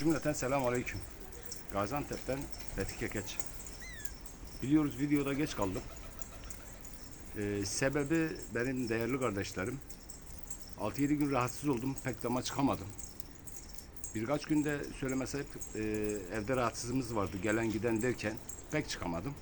Cümleten selam aleyküm. Gaziantep'ten Fethi Kekeç. Biliyoruz videoda geç kaldım. Ee, sebebi benim değerli kardeşlerim. 6-7 gün rahatsız oldum. Pek dama çıkamadım. Birkaç günde söylemesek e, evde rahatsızlığımız vardı. Gelen giden derken pek çıkamadım.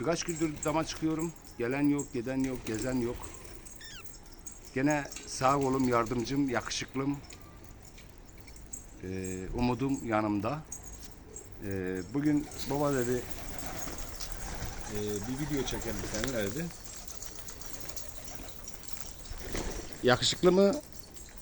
Birkaç gündür dama çıkıyorum. Gelen yok, giden yok, gezen yok. Gene sağ kolum, yardımcım, yakışıklım, ee, umudum yanımda. Ee, bugün baba dedi ee, bir video çekelim seninle dedi. Yakışıklımı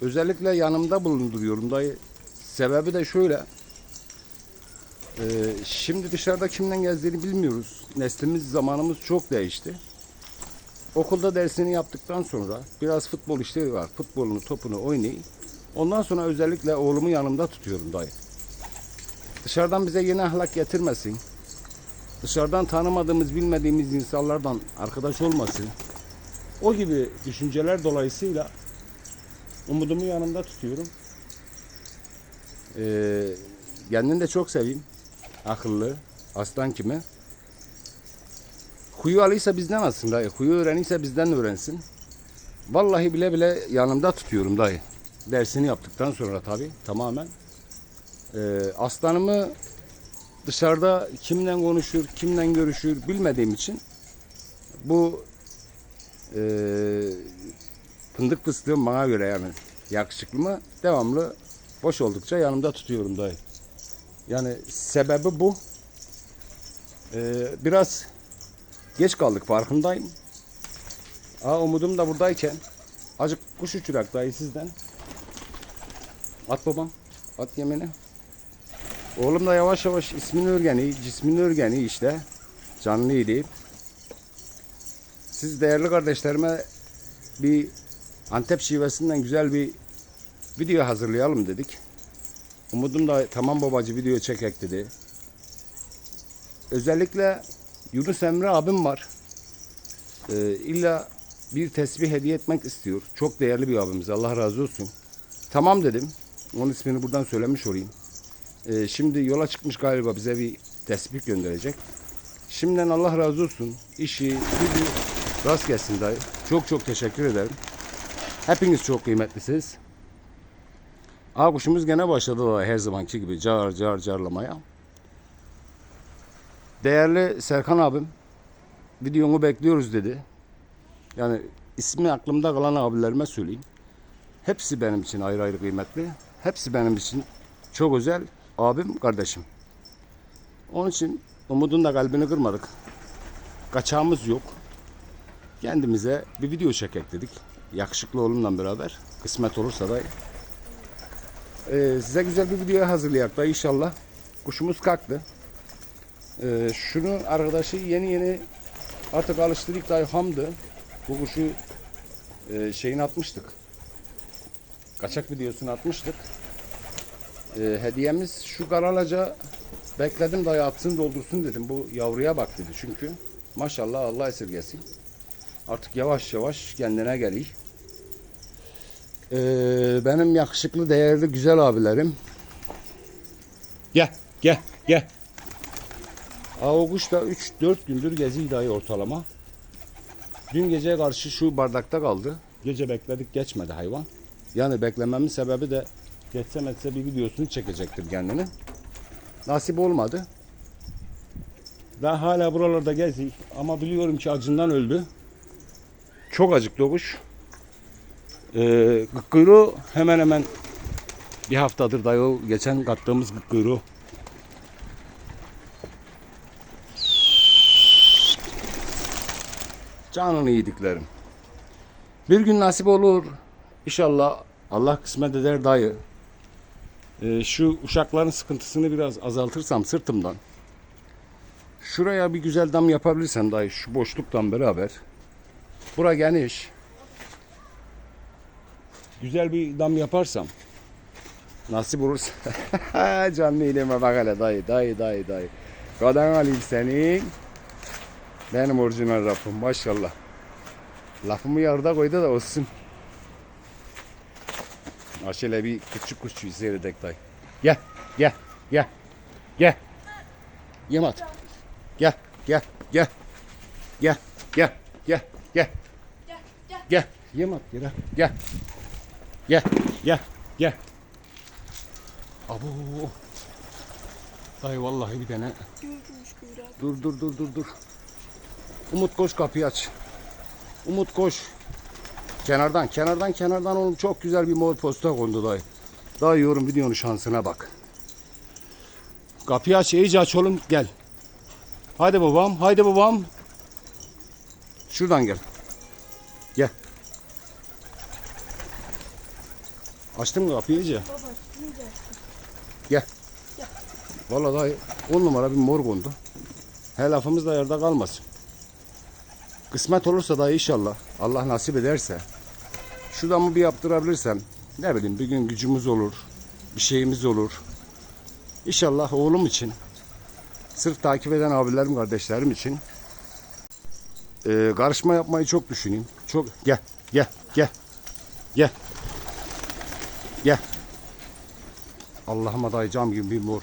özellikle yanımda bulunduruyorum dayı. Sebebi de şöyle. Ee, şimdi dışarıda kimden geldiğini bilmiyoruz. Neslimiz, zamanımız çok değişti. Okulda dersini yaptıktan sonra biraz futbol işleri var. Futbolunu, topunu oynayayım. Ondan sonra özellikle oğlumu yanımda tutuyorum dayı. Dışarıdan bize yeni ahlak getirmesin. Dışarıdan tanımadığımız, bilmediğimiz insanlardan arkadaş olmasın. O gibi düşünceler dolayısıyla umudumu yanımda tutuyorum. Ee, kendini de çok seveyim. Akıllı, aslan kimi. Huyu alıysa bizden alsın dayı. Huyu öğreniyse bizden öğrensin. Vallahi bile bile yanımda tutuyorum dayı. Dersini yaptıktan sonra tabii tamamen. Ee, aslanımı dışarıda kimle konuşur, kimle görüşür bilmediğim için bu e, fındık fıstığım bana göre yani yakışıklı mı devamlı boş oldukça yanımda tutuyorum dayı. Yani sebebi bu. Ee, biraz geç kaldık farkındayım. Aa, umudum da buradayken acık kuş uçurak dayı sizden. At babam. At yemini. Oğlum da yavaş yavaş ismini örgeni, cismini örgeni işte. Canlı deyip. Siz değerli kardeşlerime bir Antep şivesinden güzel bir video hazırlayalım dedik. Umudum da tamam babacı video çekek dedi. Özellikle Yunus Emre abim var. Ee, illa bir tesbih hediye etmek istiyor. Çok değerli bir abimiz. Allah razı olsun. Tamam dedim. Onun ismini buradan söylemiş olayım. Ee, şimdi yola çıkmış galiba bize bir tesbih gönderecek. Şimdiden Allah razı olsun. İşi, gücü rast gelsin dayı. Çok çok teşekkür ederim. Hepiniz çok kıymetlisiniz. Aa kuşumuz gene başladı da her zamanki gibi car car carlamaya. Değerli Serkan abim videonu bekliyoruz dedi. Yani ismi aklımda kalan abilerime söyleyeyim. Hepsi benim için ayrı ayrı kıymetli. Hepsi benim için çok özel abim, kardeşim. Onun için umudun da kalbini kırmadık. Kaçağımız yok. Kendimize bir video çekek dedik. Yakışıklı oğlumla beraber. Kısmet olursa da ee, size güzel bir video hazırlayak da inşallah. Kuşumuz kalktı. Ee, şunu arkadaşı yeni yeni artık alıştırdık da hamdı. Bu kuşu e, şeyini atmıştık. Kaçak videosunu atmıştık. Ee, hediyemiz şu karalaca bekledim dayı atsın doldursun dedim. Bu yavruya bak dedi çünkü. Maşallah Allah esirgesin. Artık yavaş yavaş kendine geliyor. Ee, benim yakışıklı, değerli, güzel abilerim. Gel, gel, gel. Kuş da 3-4 gündür geziyor dayı ortalama. Dün geceye karşı şu bardakta kaldı. Gece bekledik geçmedi hayvan. Yani beklememin sebebi de geçse metse bir videosunu çekecektir kendini. Nasip olmadı. Daha hala buralarda geziyor ama biliyorum ki acından öldü. Çok acıktı o kuş. Ee, kuyruğu hemen hemen bir haftadır dayı o geçen kattığımız kuyruğu. Canını yediklerim. Bir gün nasip olur. İnşallah Allah kısmet eder dayı. Ee, şu uşakların sıkıntısını biraz azaltırsam sırtımdan. Şuraya bir güzel dam yapabilirsen dayı şu boşluktan beraber. Bura geniş. Güzel bir dam yaparsam nasip olursa canlı ilime bak hele dayı dayı dayı dayı. Kadan alayım senin. Benim orijinal rafım maşallah. Lafımı yarıda koydu da olsun. Şöyle bir küçük kuş seyredek day. Gel, gel, gel, gel. Yemat. Gel, gel, gel. Gel, gel, gel, gel. Gel, yemat gel. Gel. Gel, gel, gel. Abo. Dayı vallahi bir tane. Dur dur dur dur dur. Umut koş kapıyı aç. Umut koş. Kenardan kenardan kenardan oğlum çok güzel bir mor posta kondu dayı. Dayı yorum videonun şansına bak. Kapıyı aç iyice aç oğlum gel. Haydi babam haydi babam. Şuradan gel. Gel. Açtın mı kapıyı iyice? Baba iyice. Gel. Vallahi dayı on numara bir mor kondu. He lafımız da yerde kalmasın. Kısmet olursa da inşallah Allah nasip ederse şuradan mı bir yaptırabilirsem ne bileyim bir gün gücümüz olur bir şeyimiz olur. İnşallah oğlum için sırf takip eden abilerim kardeşlerim için eee, karışma yapmayı çok düşüneyim. Çok gel gel gel gel gel. Allah'ıma dayayacağım gibi bir mor.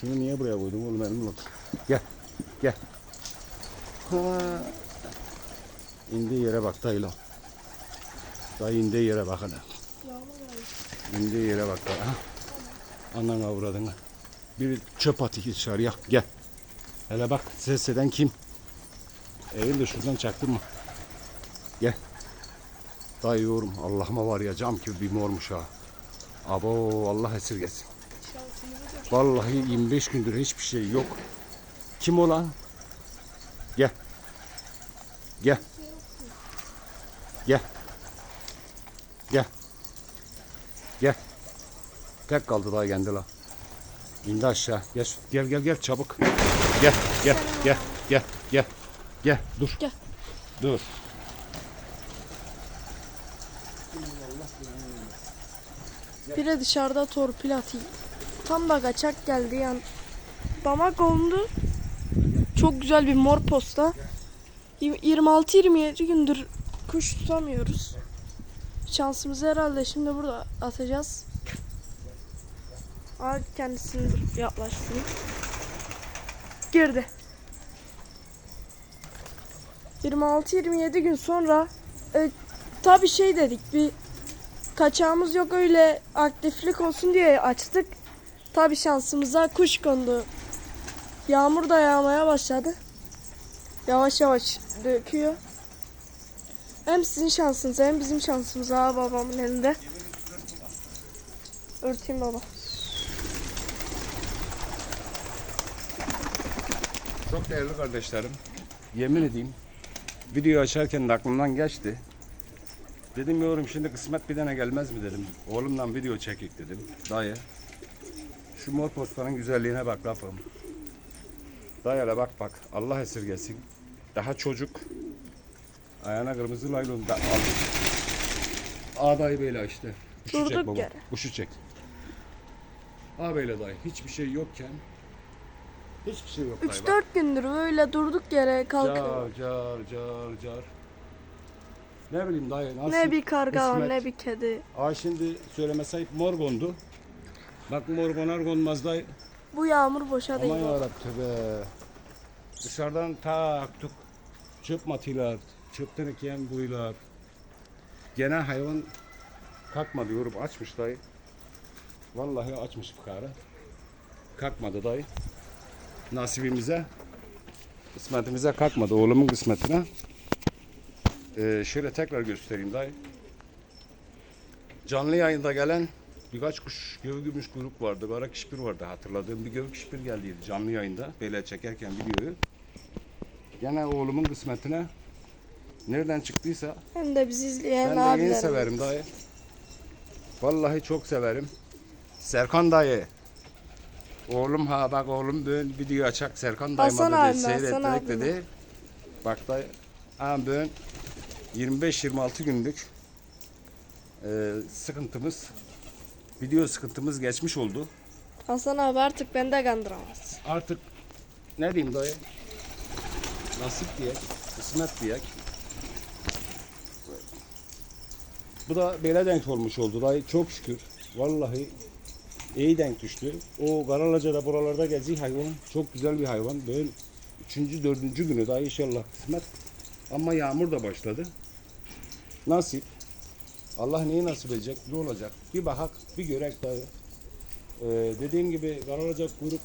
Şunu niye buraya koydum oğlum elimle otur. Gel. Gel. Ha. İndiği yere bak dayı Dayı indiği yere bak hele. Yere bak. Ha. Anan avradına. Bir çöp atı dışarıya. Gel. Hele bak ses eden kim? Eğil de şuradan çaktırma. Gel. Dayı yorum. Allah'ıma var ya cam gibi bir mormuş ha. Abo Allah esirgesin. Vallahi 25 gündür hiçbir şey yok. Kim olan? Gel. Gel. Gel. Gel. Gel. Tek kaldı daha kendi la. İndi aşağı. Gel, gel gel gel çabuk. Gel gel gel gel gel. Gel dur. Gel. Dur. Biri dışarıda torpil atayım. Tam da kaçak geldi yan. Dama kondu. Çok güzel bir mor posta. Yirmi- 26-27 gündür kuş tutamıyoruz. Şansımızı herhalde şimdi burada atacağız. Aa kendisini yaklaşsın. Girdi. 26-27 gün sonra e, tabi şey dedik bir kaçağımız yok öyle aktiflik olsun diye açtık. Tabi şansımıza kuş kondu. Yağmur da yağmaya başladı. Yavaş yavaş döküyor. Hem sizin şansınız hem bizim şansımız ha babamın elinde. Örteyim baba. Çok değerli kardeşlerim. Yemin edeyim. Videoyu açarken de aklımdan geçti. Dedim yorum şimdi kısmet bir tane gelmez mi dedim. Oğlumla video çekik dedim. Dayı. Şu mor postanın güzelliğine bak lafım. Dayı hele bak bak. Allah esirgesin. Daha çocuk. Ayağına kırmızı laylon da al. Aa dayı böyle işte. Kuşu Durduk çek baba. yere. Kuşu çek. Böyle dayı. Hiçbir şey yokken. Hiçbir şey yok dayı. bak. 3-4 gündür böyle durduk yere kalkıyor. Car car car car. Ne bileyim dayı nasıl? Ne bir karga var ne bir kedi. Aa şimdi söyleme sahip mor kondu. Bak mor konar konmaz dayı. Bu yağmur boşa değil. Aman yarabbim be. Dışarıdan tak tuk çöp matiler, çöp tenekeyen buylar. Gene hayvan kalkmadı yorum açmış dayı. Vallahi açmış fıkara. Kalkmadı dayı. Nasibimize, kısmetimize kalkmadı oğlumun kısmetine. Ee, şöyle tekrar göstereyim dayı. Canlı yayında gelen birkaç kuş gövgümüş grup vardı. Kara kişpir vardı hatırladığım bir göv kişpir geldiydi canlı yayında. Böyle çekerken videoyu. Gene oğlumun kısmetine nereden çıktıysa Hem de bizi izleyen ben de yeni abilerimiz. severim dayı. Vallahi çok severim. Serkan dayı. Oğlum ha bak oğlum böyle video açak Serkan dayıma Hasan dedi. abime, Hasan abime. dedi. Bak dayı. Ha ben 25-26 günlük e, sıkıntımız video sıkıntımız geçmiş oldu. Hasan abi artık beni de kandıramaz. Artık ne diyeyim dayı? Nasip diyek, kısmet diyek. Bu da böyle denk olmuş oldu dayı çok şükür. Vallahi iyi denk düştü. O Karalaca da buralarda geziyor hayvan. Çok güzel bir hayvan. Böyle üçüncü, dördüncü günü daha inşallah kısmet. Ama yağmur da başladı. Nasip. Allah neyi nasip edecek? Ne olacak? Bir bakak, bir görek daha. Ee, dediğim gibi Karalaca kuyruk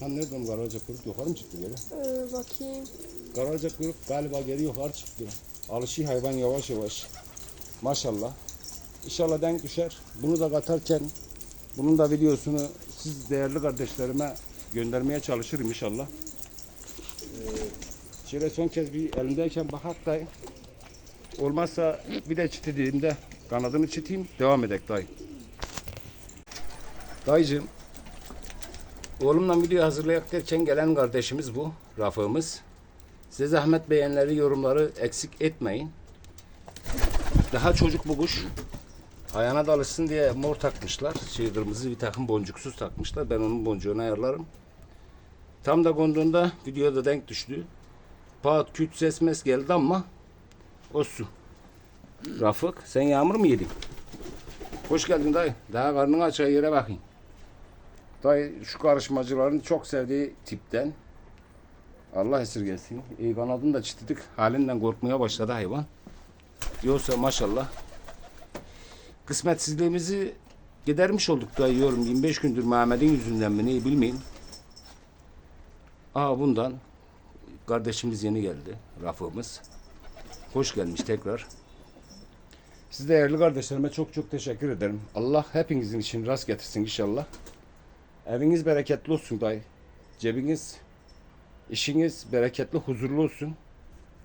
Ha nereden Karalaca kuyruk yukarı mı çıktı geri? Ee, bakayım. Karaca kuyruk galiba geri yukarı çıktı. Alışı hayvan yavaş yavaş. Maşallah. İnşallah denk düşer. Bunu da katarken bunun da videosunu siz değerli kardeşlerime göndermeye çalışırım inşallah. Ee, şöyle son kez bir elimdeyken bakak dayı. Olmazsa bir de çitediğimde kanadını çiteyim devam edek dayı. Dayıcığım Oğlumla video hazırlayak derken gelen kardeşimiz bu. Rafığımız. Size zahmet beğenileri, yorumları eksik etmeyin. Daha çocuk bu kuş. Ayağına da diye mor takmışlar. Şey kırmızı bir takım boncuksuz takmışlar. Ben onun boncuğunu ayarlarım. Tam da konduğunda videoda denk düştü. Pat küt ses mes geldi ama olsun. Rafık sen yağmur mu yedin? Hoş geldin dayı. Daha karnını aç yere bakayım. Dayı şu karışmacıların çok sevdiği tipten. Allah esirgesin. İyi kanadını da çitledik. Halinden korkmaya başladı hayvan. Yoksa maşallah. Kısmetsizliğimizi gidermiş olduk da yiyorum. 25 gündür Mehmet'in yüzünden mi neyi bilmeyin. Aa bundan kardeşimiz yeni geldi. Rafımız. Hoş gelmiş tekrar. Siz değerli kardeşlerime çok çok teşekkür ederim. Allah hepinizin için rast getirsin inşallah. Eviniz bereketli olsun dayı. Cebiniz, işiniz bereketli, huzurlu olsun.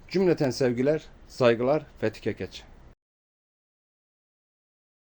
Cümleten sevgiler, saygılar, Fethi Kekeç.